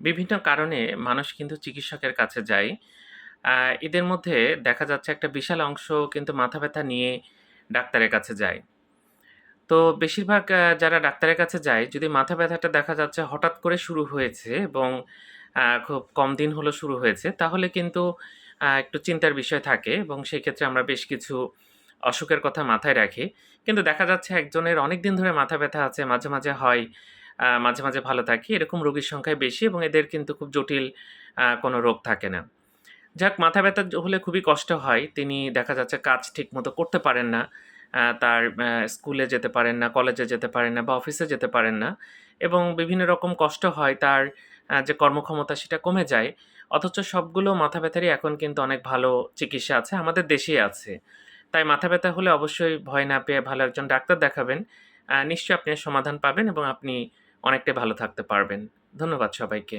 বিভিন্ন কারণে মানুষ কিন্তু চিকিৎসকের কাছে যায়। এদের মধ্যে দেখা যাচ্ছে একটা বিশাল অংশ কিন্তু মাথা ব্যথা নিয়ে ডাক্তারের কাছে যায়। তো বেশিরভাগ যারা ডাক্তারের কাছে যায়, যদি মাথা ব্যথাটা দেখা যাচ্ছে হঠাৎ করে শুরু হয়েছে এবং খুব কম দিন হলো শুরু হয়েছে, তাহলে কিন্তু একটু চিন্তার বিষয় থাকে এবং সেই ক্ষেত্রে আমরা বেশ কিছু অসুখের কথা মাথায় রাখি। কিন্তু দেখা যাচ্ছে একজনের অনেক দিন ধরে মাথা ব্যথা আছে, মাঝে, মাঝে হয়, মাঝে, মাঝে ভালো থাকি এরকম রোগীর সংখ্যাই বেশি এবং এদের কিন্তু খুব জটিল কোনো রোগ থাকে না। যাক মাথা ব্যথা হলে খুবই কষ্ট হয়। তিনি দেখা যাচ্ছে কাজ ঠিকমতো করতে পারেন না। তার স্কুলে যেতে পারেন না, কলেজে যেতে পারেন না বা অফিসে যেতে পারেন না এবং বিভিন্ন রকম কষ্ট হয়। তার যে কর্মক্ষমতা সেটা কমে যায়। অথচ সবগুলো মাথা ব্যথারই এখন কিন্তু অনেক ভালো চিকিৎসা আছে, আমাদের দেশেই আছে। তাই মাথা ব্যথা হলে অবশ্যই ভয় না পেয়ে ভালো একজন ডাক্তার দেখাবেন। নিশ্চয়ই আপনি সমাধান পাবেন এবং আপনি অনেকটাই ভালো থাকতে পারবেন। ধন্যবাদ সবাইকে।